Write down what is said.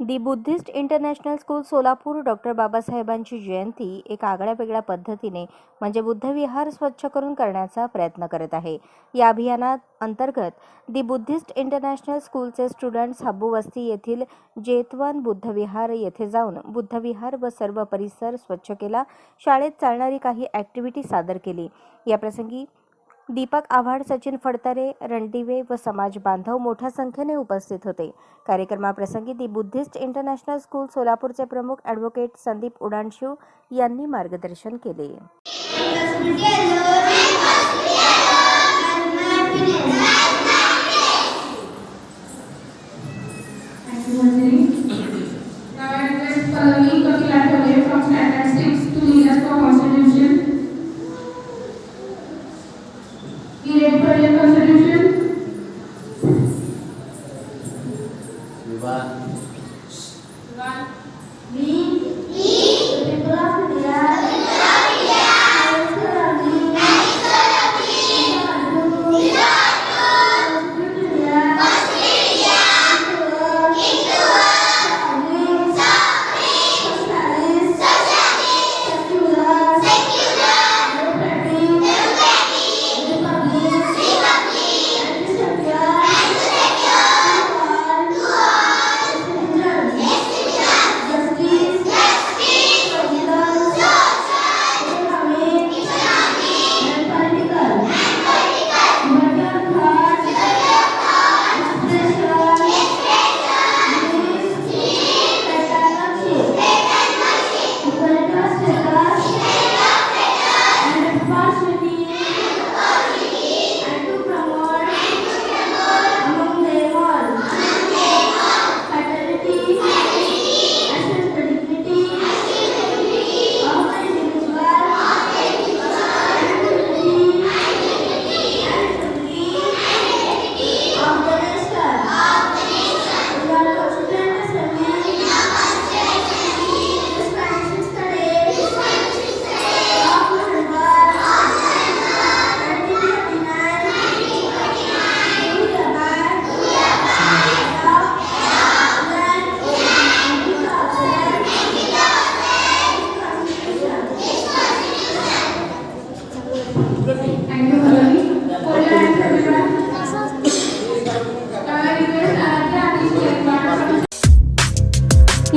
The Buddhist international school Solapur doctor बाबासाहेबांची जयंती एक आगळ्या वेगळ्या पद्धतीने म्हणजे बुद्धविहार स्वच्छ करून करण्याचा प्रयत्न करत आहे. या अभियानात अंतर्गत दी बुद्धिस्ट इंटरनॅशनल स्कूलचे स्टुडंट्स हब्बू वस्ती येथील जेतवन बुद्धविहार येथे जाऊन बुद्धविहार व सर्व परिसर स्वच्छ केला. शाळेत चालणारी काही ॲक्टिव्हिटी सादर केली. याप्रसंगी दीपक आव्हाड सचिन फडतरे रणदिवे व समाज बांधव मोठ्या संख्येने उपस्थित होते. कार्यक्रमाप्रसंगी दी बुद्धिस्ट इंटरनॅशनल स्कूल सोलापूरचे प्रमुख ॲडव्होकेट संदीप उडाणशिव यांनी मार्गदर्शन केले. Bye.